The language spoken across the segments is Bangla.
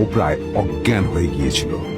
ও প্রায় অজ্ঞান হয়ে গিয়েছিল।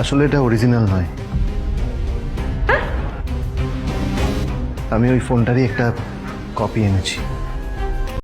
আসলে এটা অরিজিনাল নয়। আমি ওই ফোনটারই একটা কপি এনেছি।